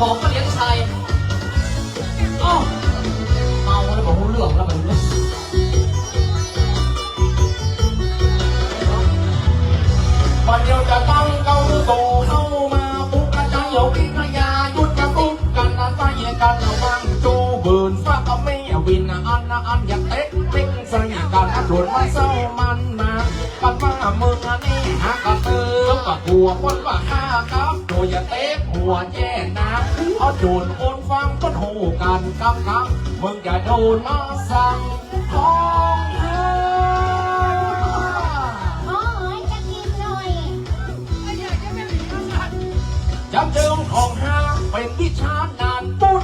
หอมก็เลี้ยงชัยอ้าวเมาแล้วบอกรู้เรื่องแล้วมันเนี่ยวันเดียวจะต้องเข้าโตเข้ามาปุ๊กกระจายเอาวิทยายุดจะตุ้มกันนะใส่กันระวังโจเบิร์นฟ้ากับไม่วินนะอันนะอันอยากเตะเต็งใส่กันอันโดนมาเศร้ามันมากันว่ามึงอันนี้หากระเติม กับหัวคนว่าข้าครับโดยอย่าเตะหัวแย่นะเอาโดนคนฟังก็โหกันกับกับมึงอย่าโดนมาสั่งท้องเธอโอ้ยจะกินหน่อยจำเดิมของห้าเป็นวิชานานปุ้น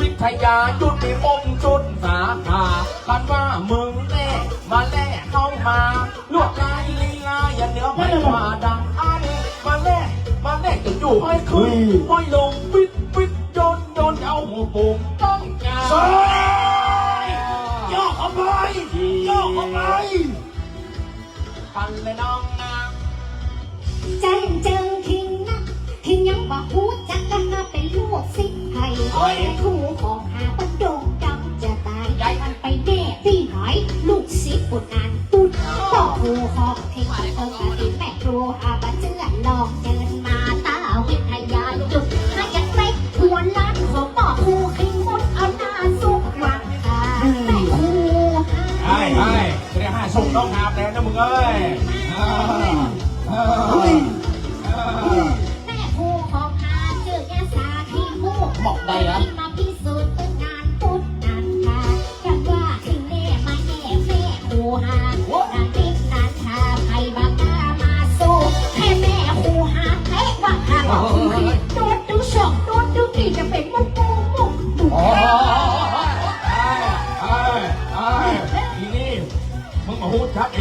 วิทยายุดในมงจุดสาขาคันว่ามึงแน่มาแล่เข้ามาลวกลายลีลาอย่าเหนือไม่ว่าดัง แล่จะอยู่ไม่ขึ้นไม่ลงปิดปิดโยนโยนเอาหัวโป่งต้องการย่อเข้าไปโย่อเข้าไปกันเลยน้องนะแจ้งเจิงทิ้งนะทิ้งยังบอกหูจักกันมาเป็นลูกศิษย์ไทยแต่ครูของหาบันโดงดังจะตายยายมันไปแน่ที่ไหนลูกศิษย์ปนานปุดพ่อครูของทิ้งเอิงกะทิแม่ครูหาบันเจือนลองเส่งน้องหาบแล้วนะมึงเอ้ยแม่ครูของหาเจือยาสาที่มูกบอกได้เหรอที่มาพิสูจน์ตั้งนานพุทธนานค่ะกันว่าถึงแน่มาแน่แม่ครูหานานติดนานชาใครบางกล้ามาสู้ให้แม่ครูหาเอ๊ะว่าหาบอก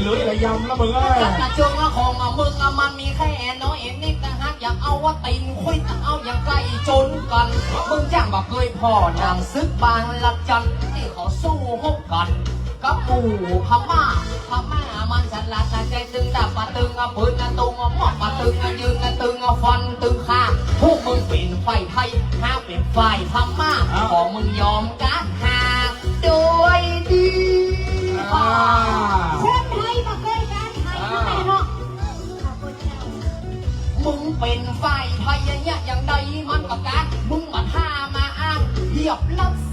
ลยระยำแล้วมึงเอ้ยจักระจงละของอะมึงอะมันมีแค่น้อยเองนิดนะฮักอยากเอาว่าตีนคุยแต่เอาอย่างใกล้จนกันมึงจ้างบอกเคยพ่อนางซึกบางละจันที่เขาสู้หกกันกับหมู่พม่าพม่ามันฉลาดฉลาดใจตึงดาบปะตึงอะปืนอะตุงอะหมอบปะตึงอะยืนอะตึงอะฟันตึงข้างพวกมึงเป็นไฟไทยห้าเป็นไฟพม่าของมึงยอม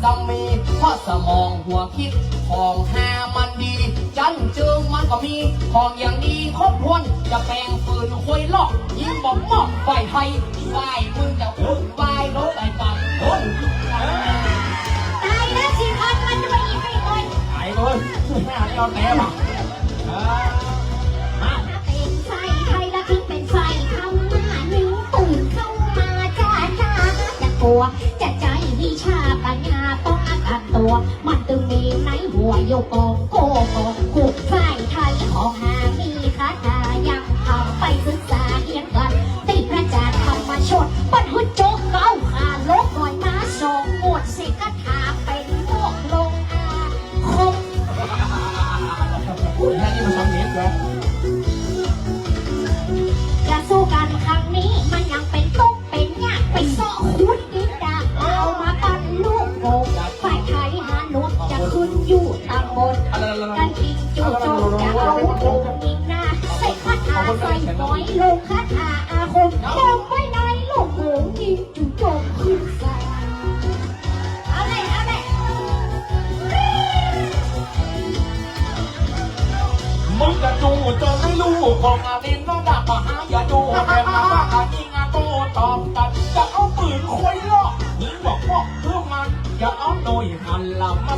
บลับสมีเพราะสมองหัวคิด ของหามันดี จันเจิงมันก็มี ของอย่างดีครบถ้วนจะแปลงปืนควยลอกยิงบอกมอบไฟไทยไฟมึงจะพุ่งไฟรถไอ้ปันคนตายแล้วสิพันมันด้วยอีกไม่คนไอ้เลยแม่หันยอนแต้มอะอ่ามาถ้าเป็นไฟไทยแล้วถึงเป็นไฟทำหน้าหนึ่งตื่นเข้ามาจ้าจ้าจะกลัวจะใจวิ ตัว มันตึงมีในหัวโยกองโกกองขุดไฟไทยของหา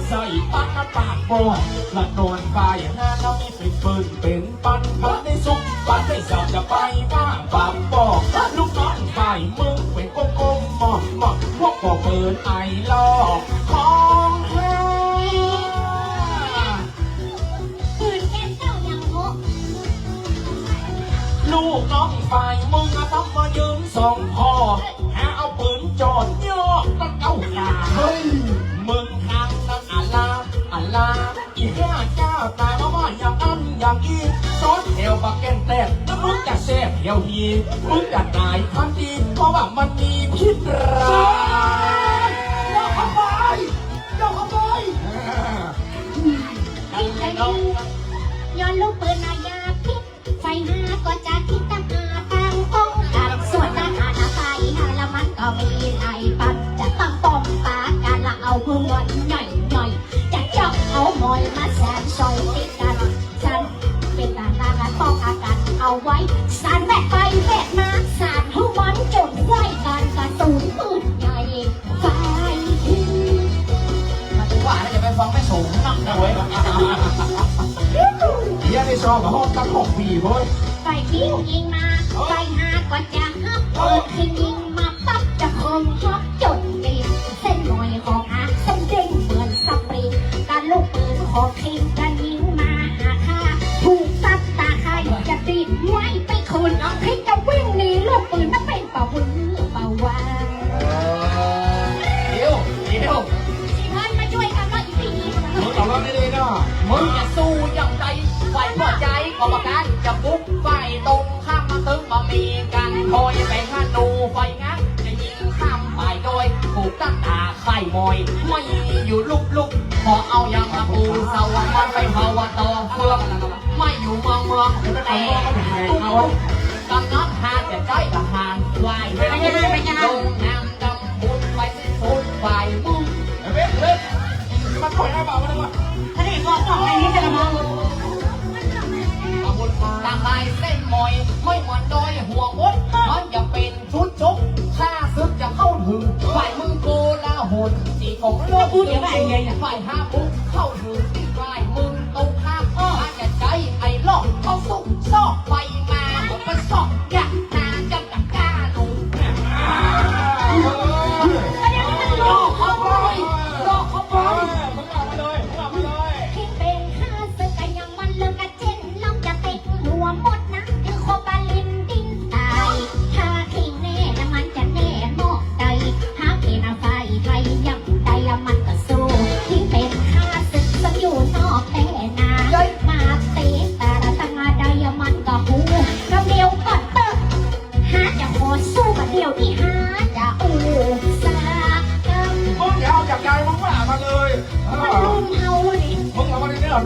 ใส่ปาใส่ปันปากบอยละโดนไฟห้าน้องมีเป็นปืนเป็นปันปันในสุกปันในสับจะไปบ้าปากบอกลูกน้องไฟมึงเป็นก้มก้มหมอบหมอพวกบอกปืนไอลอก เดี๋ยวหีมึงจะตายทันทีเพราะว่ามันมีพิษร้าย ฟ้องไม่สูงนักนะเว้ยเฮียในชอบกับห้องตั้งหกปีเว้ยไฟคิ้วยิงมาไฟหาก็จะฮับเออคือยิงมาปั๊บจะคมฮอกจดเรียนเส้นหน่อยของอาเส้นเด้งเหมือนสปริงการลูกปืนของทีมกันยิงมาหาค่าถูกตัดตาใครจะติดไว้ไปคนเอาให้จะวิ่งหนีลูกปืนนั่นเป็นเป่าวือเป่าวาเดี๋ยวเดี๋ยว มีกันคอยไปข้านูไฟงั้นจะยิงข้ามฝ่ายโดยถูกตั้งตาไข่มอยไม่อยู่ลุกลุกพอเอาอย่างมาปูสวรรค์ไปภาวะต่อเฟืองไม่อยู่มองมองแต่ตุ๊กกำนัดหาจะใจกับหางวายลงน้ำดำบุญไปสิ้นสุดฝ่ายมึงเว้ยเว้ยมันถอยหน้าเปล่ามันวะถ้าได้บอกบอกในนี้จะละมั้งตางลายเส้นมอยไม่ เหมือนโดยหัวมดมันจะเป็นชุดจกข้าซึกจะเข้าถึงฝ่ายมึงโกลาหนสีของโลกพูดอย่างไรฝ่ายห้าปุ๊บเข้าถึง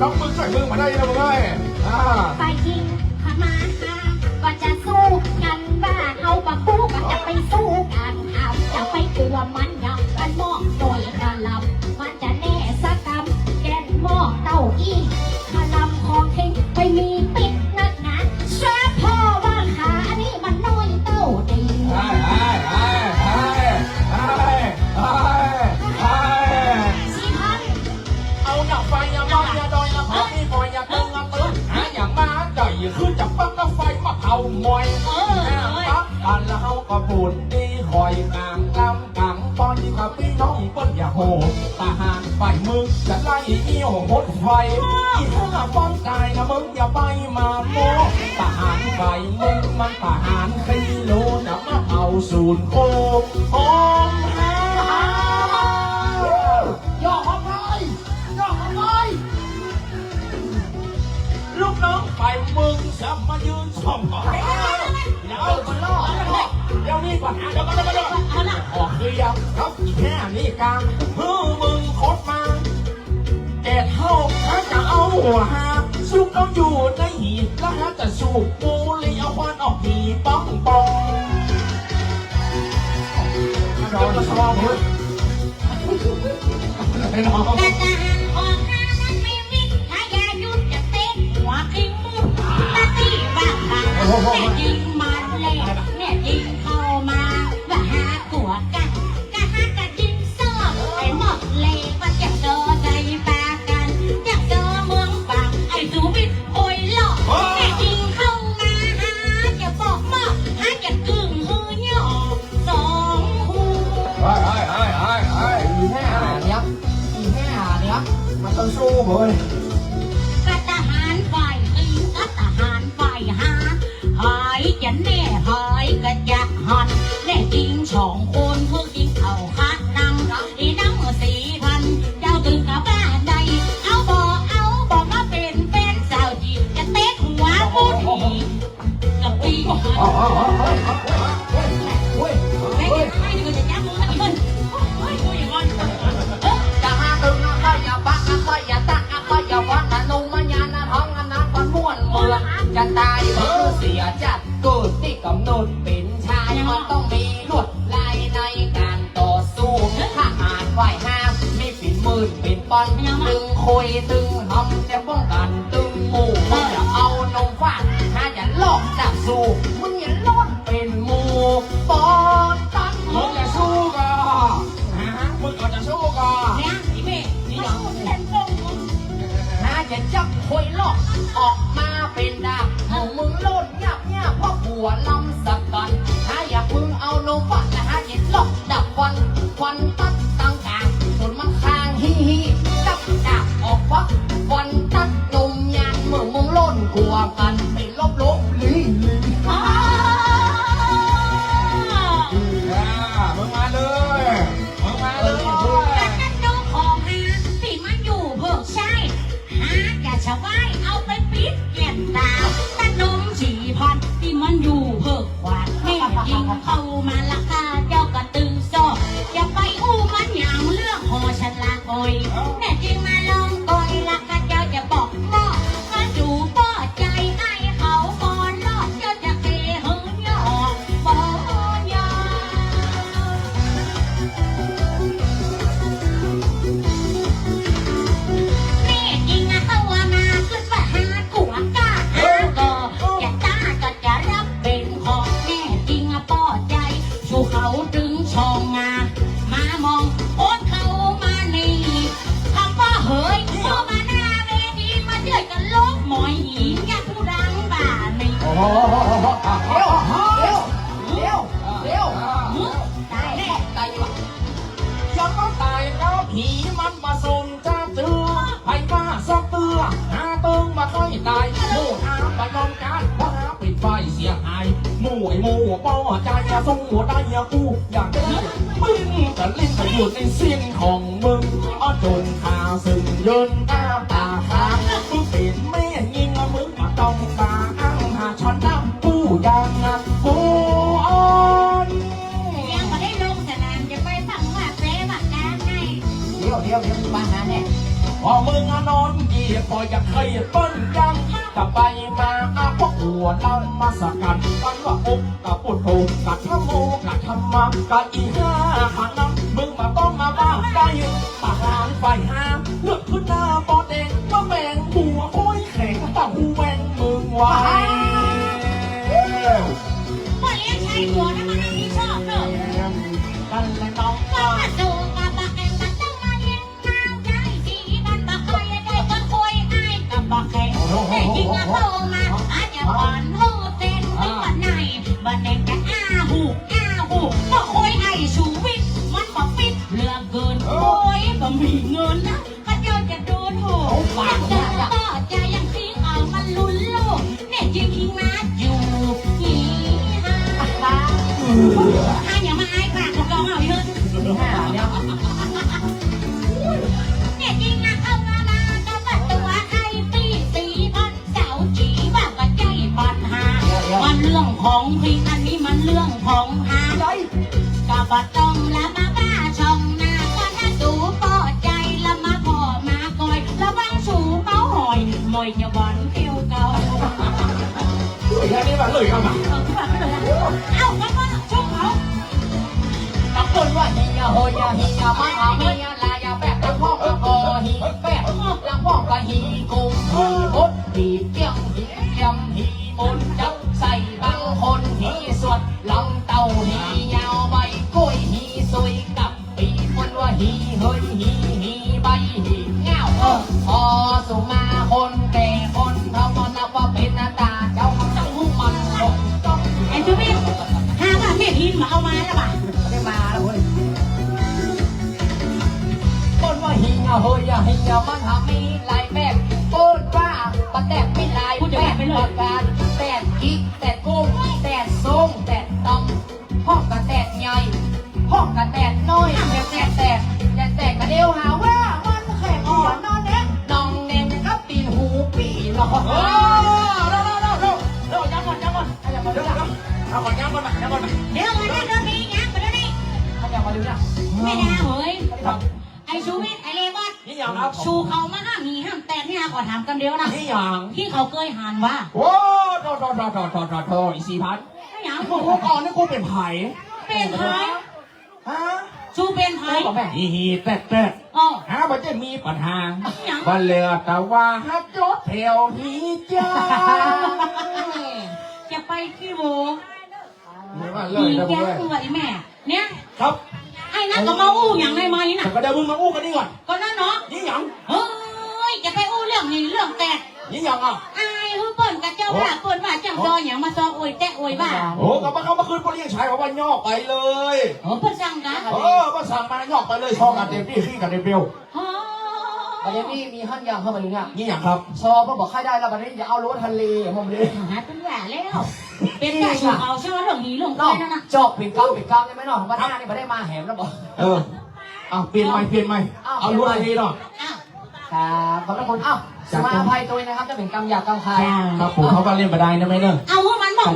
เอามาในนี้น้องมึงใส่มือมาได้นะมึงเอ้ยอ่าไปยิงพม่าก็จะสู้กันบ้าเอาปะปูก็จะไปสู้กันเอาจะไปกลัวมันยังกันห ไฟมาเผามอยเออปักกันแล้วเขาก็บุญดีคอยกางลำกลางตอนที่กับพี่น้องปิ้ลอย่าโหทหารฝ่ายมึงจะไล่เอี้ยวหดไฟอีเพื่อป้องกายนะมึงอย่าไปมาโมทหารฝ่ายมึงมันทหารคีโลจะมาเอาศูนย์โคมโอมหายอเข้าไปยอเข้าไปลูกน้องฝ่ายมึงจะมายืน ช่องก่อนเดี๋ยวมันล่อเดี๋ยวนี้ก่อนเดี๋ยวก่อนเดี๋ยวก่อนเดี๋ยวก่อนออกคือยังครับแค่นี้กลางเฮ้อมึงคดมาแกเท่าถ้าจะเอาหัวหาสุกเอาอยู่ในหีบแล้วถ้าจะสูบปูเลยเอาควันออกหีป้องปองรอจะสลองเลยไอ้น้อนางค่ะแน่ยิงมันแหลกแน่ยิงเข้ามาว่าหาตัวกันกะหากะยิงซ่อมไอ้หมดเลยว่าจะเจอใจปากันอยาก จะจับควยลอกออกมาเป็นดาบหมู่มึงโลดยับยับเพราะหัวลำสักกันถ้าอยากพึ่งเอานมฟาดนะฮะเจ็ดลอกดับควันควันตัดตังกางส่วนมันคางฮีฮีจับดาบออกฟักควันตัดนมยานเมื่อมึงโล่นกลัวกันไปลบลบ ชาวบ้านเอาไปปิดเกลียนตาแต่นมฉี่พันที่มันอยู่เพิกหวานแม่ยิงเข้ามาละกาเจ้ากระตึงซอกอย่าไปอู้มันอย่างเรื่องหอฉลากอยแน่จริงมาลอง งมาค่อยตายหมู่อาไปยอมการเพราะหาปิดไฟเสียหายหมู่ไอ้หมู่ป้อใจจะสู้ได้ยากูอยากได้มึงแต่ลิ้นไปอยู่ในเสียงของมึงอ้อจนขาสึงยนตาตาค้างมึงเป็นแม่ยิงมึงมาต้องตาอ้างหาช้อนน้ำกูยังนะกูอ่อนยังไม่ได้ลงสนามจะไปฟังว่าเปรบักการไงเดี๋ยวเดี๋ยวเดี๋ยวมีปัญหาแน่ยพอมึงอนอน ยียพออยากเคยเปิ้นยังกับไปมาอาพวกหัวลำมาสกันกันว่าอกกับปุถโธกับธรรมโมกับธรรมะกับอีห้าขันน้ำมึงมาต้องมาบ้าได้ปากหางไฟห้าเลือกขึ้นหน้าปอดเองว่าแมงหัวโค้ยแข็งแต่หูแมงมึงไว้พ่อเลี้ยงชายหัว แต่จริงอะโตมาอาจจะหวานโหเต้นไม่ปันไหนบันเด็กจะอาหูอาหูก็คุยให้ชูวิทย์มันบอกฟิตเหลือเกินโอ้ยก็มีเงินนะก็เจ้าจะโดนโหยากจะต่อใจยังทิ้งเอามันลุ้นโลกเนี่ยจริงทิ้งนะอยู่ฮีฮ่า ของพี่อันนี้มันเรื่องของหาใจก็บ่ต้องละมาบ้าช่องหน้าก็ถ้าดูปอใจละมาพอมาคอยระวังสูเป้าหอยมอยจะหวานเที่ยวเก่าแค่นี้แบบเลยครับเออคือแบบนั้นเลยเอ้าก็ว่าช่วงเขาตะโกนว่าเฮียโฮยาเฮียมาหาเมียลายาแบบหลังพ่อกะกอฮีแบบหลังพ่อกะฮีกุมฮีบดฮีเปี้ยง กิ๊กแต่กุ้งแต่ส้มแต่ตำห้องกระแตกใหญ่ห้องกระแตกน้อยแต่แตกแตกแต่แตกกระเดียวหาว่ามันแข็งอ่อนนอนเน็ตน้องเน่งกับตีนหูปีหลอเออเร็วเร็วเร็วเร็วเร็วยังก่อนยังก่อนอะไรมาเร็ดูวนะเร็วเอาก่อนยังก่อนมายังก่อนมาเดี๋ยวมาเรื่องนี้ยังมาเรื่องนี้อะไรมาดูนะไม่ได้เฮ้ยไอชูวิทย์ไอเลวอนนี่อย่างครับชูเขามาห้ามมีห้ามแตกนี่นะขอถามกันเดียวนะนี่อย่างที่เขาเคยหานว่าโอ้ โทอทอทอทอทอทอทออีสี่พันไม่หยังกูกูก่อนนี่กูเป็นไผ่เป็นไผ่ฮะชูเป็นไผบอกแม่อีฮีแตะแตะอ๋อหาบัจะมีปัญหาบันเลือแต่ว่าฮัดยศแถวฮีจ้าจะไปที่โวไม่ว่าเลมียนะแก้เว้ยตัวไอ้แม่ เนี่ยครับไอ้นั่นก็มาอู้อย่างในไม้น่ะแต่ก็เดี๋ยวมึงมาอู้กันนี่ก่อนก็นั่นเนาะนี่อย่างเฮ้ยจะไปอู้เรื่องนี้เรื่องแตกนี่อย่างอะ กับเจ้าว่าเปิ้นว่าจังดออย่างมาซออวยแตะอวยว่าโอ้กับมาเข้ามาคืนพวกเลี้ยงชายของบ้านย่อไปเลยโอ้เปิ้นสั่งกันเออมาสั่งมาย่อไปเลยช่องกันเต็มที่ขี้กันเต็มเปรียวอ๋อประเด็นนี้มีขั้นอย่างเข้ามาอยู่เนี่ยนี่อย่างครับซอมาบอกใครได้แล้วประเด็นอย่าเอารถทะเลผมเลยหาเป็นแหวนแล้วเป็นแต่ชูเขาใช่ไหมเรื่องนี้เรื่องนก้ออกยนั่นน่ะจอบปิดกล้ามปิดกล้ามยังไม่นอนของบ้านหน้านี่มาได้มาแหมแล้วบอกเออเอาเปลี่ยนใหม่เปลี่ยนใหม่อ้าวเอาลุ้นอะไรดีเนาะอ้าวครับขอบพระคุณอ้าวส จะมาอภัยตัวเองนะครับจะเป็นกรรมหยาบกรรมคาย ครับผมเขาก็เล่นบันไดนะไม่เนอะ เอาพวกมันบอก